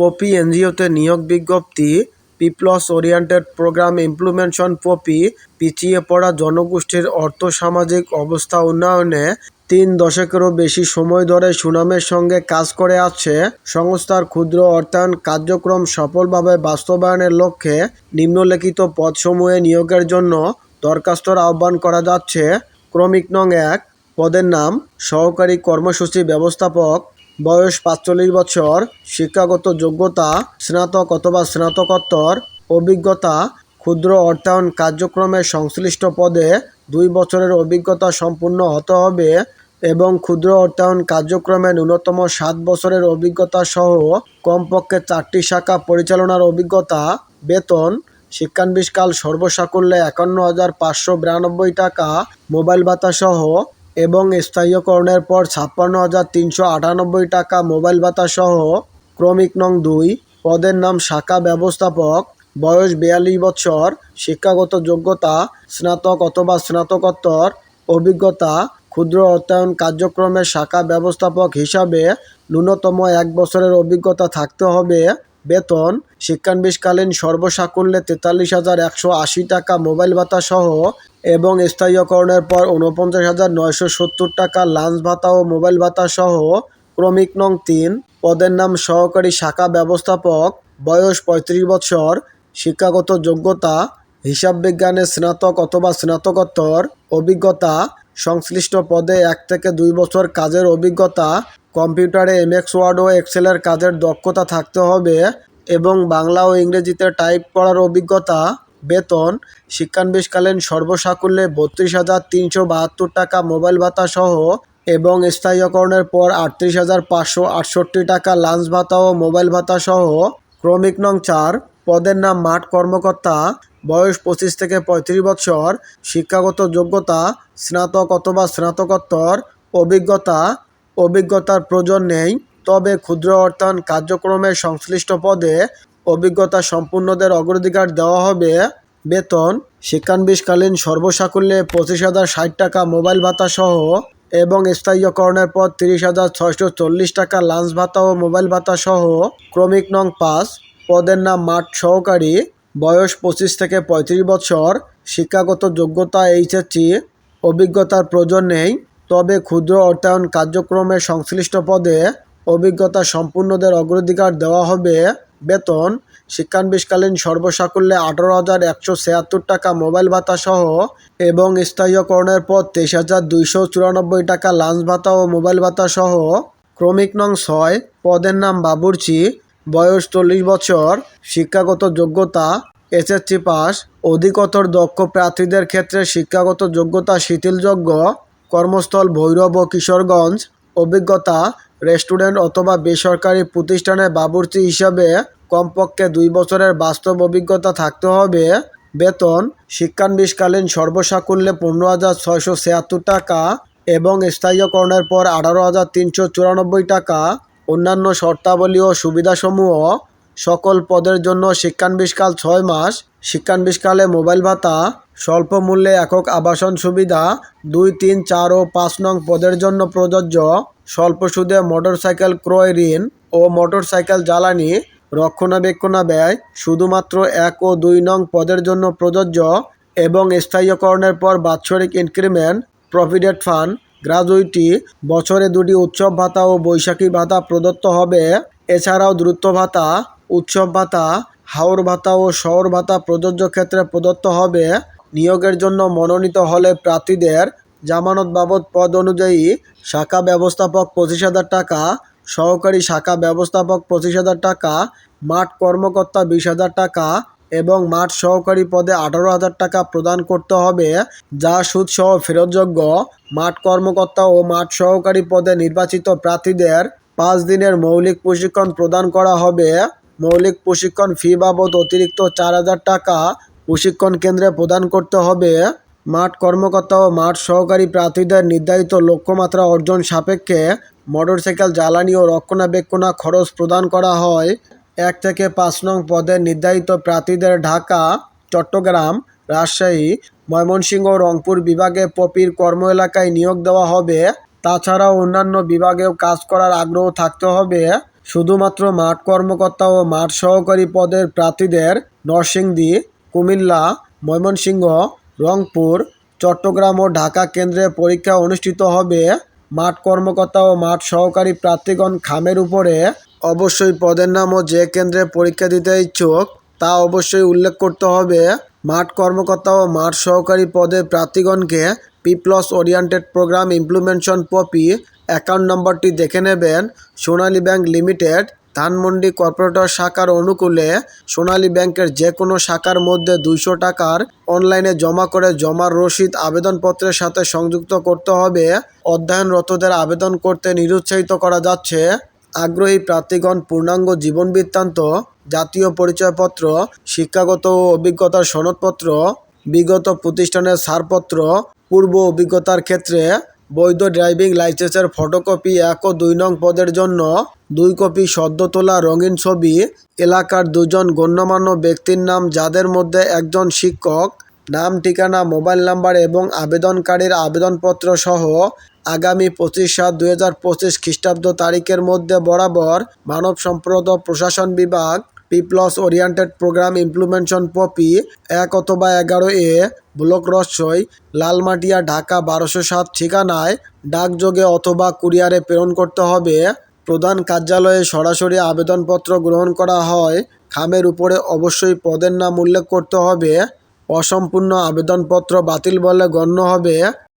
Poppy এনজিওতে নিয়োগ বিজ্ঞপ্তি, people's oriented programme implementation POPI পিছিয়ে পড়া জনগোষ্ঠীর অর্থ-সামাজিক অবস্থা উন্নয়নে তিন দশকেরও বেশি সময় ধরে সুনামের সঙ্গে কাজ করে আসছে সংস্থার ক্ষুদ্র অর্থায়ন কার্যক্রম সফলভাবে বাস্তবায়নের লক্ষ্যে নিম্নলিখিত পদসমূহে নিয়োগের জন্য দরখাস্তর আহ্বান করা যাচ্ছে। ক্রমিক নং এক, পদের নাম, সহকারী কর্মসূচি ব্যবস্থাপক বয়স পাঁচচল্লিশ বছর, শিক্ষাগত যোগ্যতা স্নাতক অথবা স্নাতকোত্তর, অভিজ্ঞতা ক্ষুদ্র অর্থায়ন কার্যক্রমে সংশ্লিষ্ট পদে দুই বছরের অভিজ্ঞতা সম্পূর্ণ হতে হবে এবং ক্ষুদ্র অর্থায়ন কার্যক্রমে ন্যূনতম সাত বছরের অভিজ্ঞতা সহ কমপক্ষে চারটি শাখা পরিচালনার অভিজ্ঞতা, বেতন শিক্ষানবিশকাল সর্বসাকুল্যে একান্ন হাজার পাঁচশো বিরানব্বই টাকা, মোবাইল ভাতা সহ এবং স্থায়ীকরণের পর ছাপ্পান্ন হাজার তিনশো আটানব্বই টাকা মোবাইল ভাতা সহ ক্রমিক নং দুই পদের নাম শাখা ব্যবস্থাপক, বয়স বিয়াল্লিশ বছর, শিক্ষাগত যোগ্যতা, স্নাতক অথবা স্নাতকোত্তর, অভিজ্ঞতা, ক্ষুদ্র অর্থায়ন কার্যক্রমের শাখা ব্যবস্থাপক হিসাবে ন্যূনতম এক বছরের অভিজ্ঞতা থাকতে হবে। বেতন, শিক্ষানবিশকালীন সর্বসাকুল্যে তেতাল্লিশ হাজার একশো আশি টাকা মোবাইল ভাতা সহ এবং স্থায়ীকরণের পর উনপঞ্চাশ হাজার নয়শো সত্তর টাকা লাঞ্চ ভাতা ও মোবাইল ভাতা সহ ক্রমিক নং তিন পদের নাম সহকারী শাখা ব্যবস্থাপক, বয়স পঁয়ত্রিশ বছর, শিক্ষাগত যোগ্যতা, হিসাব বিজ্ঞানে স্নাতক অথবা স্নাতকোত্তর, অভিজ্ঞতা, সংশ্লিষ্ট পদে এক থেকে দুই বছর কাজের অভিজ্ঞতা কম্পিউটারে এমএক্স ওয়ার্ড ও এক্সেলের কাজের দক্ষতা থাকতে হবে এবং বাংলা ও ইংরেজিতে টাইপ করার অভিজ্ঞতা, বেতন, শিক্ষানবিশকালীন সর্বসাকুল্যে বত্রিশ হাজার তিনশো বাহাত্তর টাকা মোবাইল ভাতা সহ এবং স্থায়ীকরণের পর আটত্রিশ হাজার পাঁচশো আটষট্টি টাকা লাঞ্চ ভাতা ও মোবাইল ভাতা সহ ক্রমিক নং চার পদের নাম মাঠ কর্মকর্তা, বয়স পঁচিশ থেকে পঁয়ত্রিশ বছর, শিক্ষাগত যোগ্যতা, স্নাতক অথবা স্নাতকোত্তর, অভিজ্ঞতা অভিজ্ঞতার প্রয়োজন নেই। তবে ক্ষুদ্র অর্থায়ন কার্যক্রমের সংশ্লিষ্ট পদে অভিজ্ঞতা সম্পূর্ণদের অগ্রাধিকার দেওয়া হবে। বেতন, শিক্ষানবিশকালীন সর্বসাকুল্যে পঁচিশ হাজার ষাট টাকা মোবাইল ভাতা সহ এবং স্থায়ীকরণের পর তিরিশ হাজার ছয়শো চল্লিশ টাকা লাঞ্চ ভাতা ও মোবাইল ভাতা সহ ক্রমিক নং পাঁচ পদের নাম মাঠ সহকারী, বয়স পঁচিশ থেকে পঁয়ত্রিশ বছর, শিক্ষাগত যোগ্যতা এইচএসসি, অভিজ্ঞতার প্রয়োজন নেই। তবে ক্ষুদ্র অর্থায়ন কার্যক্রমের সংশ্লিষ্ট পদে অভিজ্ঞতা সম্পূর্ণদের অগ্রাধিকার দেওয়া হবে। বেতন, শিক্ষানবিশকালীন সর্বসাকুল্যে আঠারো হাজার একশো ছিয়াত্তর টাকা মোবাইল ভাতা সহ এবং স্থায়ীকরণের পর তেইশ হাজার দুইশো চুরানব্বই টাকা লাঞ্চ ভাতা ও মোবাইল ভাতা সহ ক্রমিক নং ছয়, পদের নাম বাবুর্চি, বয়স চল্লিশ বছর, শিক্ষাগত যোগ্যতা, এসএসসি পাস, অধিকতর দক্ষ প্রার্থীদের ক্ষেত্রে শিক্ষাগত যোগ্যতা শিথিলযোগ্য। কর্মস্থল ভৈরব ও কিশোরগঞ্জ, অভিজ্ঞতা রেস্টুরেন্ট অথবা বেসরকারি প্রতিষ্ঠানে বাবুর্চি হিসাবে কমপক্ষে দুই বছরের বাস্তব অভিজ্ঞতা থাকতে হবে। বেতন শিক্ষানবিশকালীন সর্বসাকুল্যে পনেরো হাজার ছয়শো ছিয়াত্তর টাকা এবং স্থায়ীকরণের পর আঠারো হাজার তিনশো চুরানব্বই টাকা। অন্যান্য শর্তাবলী ও সুবিধাসমূহ সকল পদের জন্য শিক্ষানবিশকাল ছয় মাস। শিক্ষানবিশকালে মোবাইল ভাতা, স্বল্প মূল্যে একক আবাসন সুবিধা, দুই, তিন, চার ও পাঁচ নং পদের জন্য প্রযোজ্য। স্বল্প সুদে মোটরসাইকেল ক্রয় ঋণ ও মোটরসাইকেল জ্বালানি, রক্ষণাবেক্ষণা ব্যয় শুধুমাত্র এক ও দুই নং পদের জন্য প্রযোজ্য এবং স্থায়ীকরণের পর বাৎসরিক ইনক্রিমেন্ট প্রভিডেন্ট ফান্ড, গ্রাজুইটি, বছরে দুটি উৎসব ভাতা ও বৈশাখী ভাতা প্রদত্ত হবে। এছাড়াও দ্রুত ভাতা উৎসব ভাতা, হাওর ভাতা ও শহর ভাতা প্রযোজ্য ক্ষেত্রে প্রদত্ত হবে। নিয়োগের জন্য মনোনীত হলে প্রার্থীদের জামানত বাবদ পদ অনুযায়ী শাখা ব্যবস্থাপক পঁচিশ হাজার টাকা, সহকারী শাখা ব্যবস্থাপক পঁচিশ হাজার টাকা, মাঠ কর্মকর্তা বিশ হাজার টাকা এবং মাঠ সহকারী পদে আঠারো হাজার টাকা প্রদান করতে হবে। যা সুদসহ ফেরতযোগ্য মাঠ কর্মকর্তা ও মাঠ সহকারী পদে নির্বাচিত প্রার্থীদের পাঁচ দিনের মৌলিক প্রশিক্ষণ প্রদান করা হবে। মৌলিক প্রশিক্ষণ ফি বাবদ অতিরিক্ত চার হাজার টাকা প্রশিক্ষণ কেন্দ্রে প্রদান করতে হবে। মাঠ কর্মকর্তা ও মাঠ সহকারী প্রার্থীদের নির্ধারিত লক্ষ্যমাত্রা অর্জন সাপেক্ষে মোটরসাইকেল জ্বালানি ও রক্ষণাবেক্ষণা খরচ প্রদান করা হয়। এক থেকে পাঁচ নং পদে নির্ধারিত প্রার্থীদের ঢাকা, চট্টগ্রাম, রাজশাহী, ময়মনসিংহ রংপুর বিভাগে পপির কর্ম এলাকায় নিয়োগ দেওয়া হবে। তাছাড়াও অন্যান্য বিভাগেও কাজ করার আগ্রহ থাকতে হবে। শুধুমাত্র মাঠ কর্মকর্তা ও মাঠ সহকারী পদের প্রার্থীদের নরসিংদী, কুমিল্লা, ময়মনসিংহ, রংপুর, চট্টগ্রাম ও ঢাকা কেন্দ্রে পরীক্ষা অনুষ্ঠিত হবে। মাঠ কর্মকর্তা ও মাঠ সহকারী প্রার্থীগণ খামের উপরে অবশ্যই পদের নাম ও যে কেন্দ্রে পরীক্ষা দিতে ইচ্ছুক তা অবশ্যই উল্লেখ করতে হবে। মাঠ কর্মকর্তা ও মাঠ সহকারী পদে প্রার্থীগণকে people's oriented programme implementation POPI account নম্বরটি দেখে নেবেন। Sonali bank limited, Dhanmondi corporator শাখার অনুকূলে সোনালী ব্যাংকের যে কোনো শাখার মধ্যে দুইশো টাকার অনলাইনে জমা করে জমার রসিদ আবেদনপত্রের সাথে সংযুক্ত করতে হবে। অধ্যয়নরতদের আবেদন করতে নিরুৎসাহিত করা যাচ্ছে। আগ্রহী প্রার্থীগণ, পূর্ণাঙ্গ জীবন বৃত্তান্ত, জাতীয় পরিচয়পত্র, শিক্ষাগত ও অভিজ্ঞতার সনদপত্র, বিগত প্রতিষ্ঠানের ছাড়পত্র, পূর্ব অভিজ্ঞতার ক্ষেত্রে বৈধ ড্রাইভিং লাইসেন্সের ফটোকপি এক ও দুই নং পদের জন্য দুই কপি সদ্য তোলা রঙিন ছবি, এলাকার দুজন গণ্যমান্য ব্যক্তির নাম যাদের মধ্যে একজন শিক্ষক, নাম, ঠিকানা, মোবাইল নাম্বার এবং আবেদনকারীর আবেদনপত্র সহ আগামী পঁচিশ সাত দুই হাজার পঁচিশ খ্রিস্টাব্দ তারিখের মধ্যে বরাবর মানব সম্পদ প্রশাসন বিভাগ, people's oriented programme implementation POPI এক অথবা এগারো এ ব্লক রসই লালমাটিয়া, ঢাকা বারোশো সাত ঠিকানায় ডাকযোগে অথবা কুরিয়ারে প্রেরণ করতে হবে। প্রধান কার্যালয়ে সরাসরি আবেদনপত্র গ্রহণ করা হয়। খামের উপরে অবশ্যই পদের নাম উল্লেখ করতে হবে। অসম্পূর্ণ আবেদনপত্র বাতিল বলে গণ্য হবে।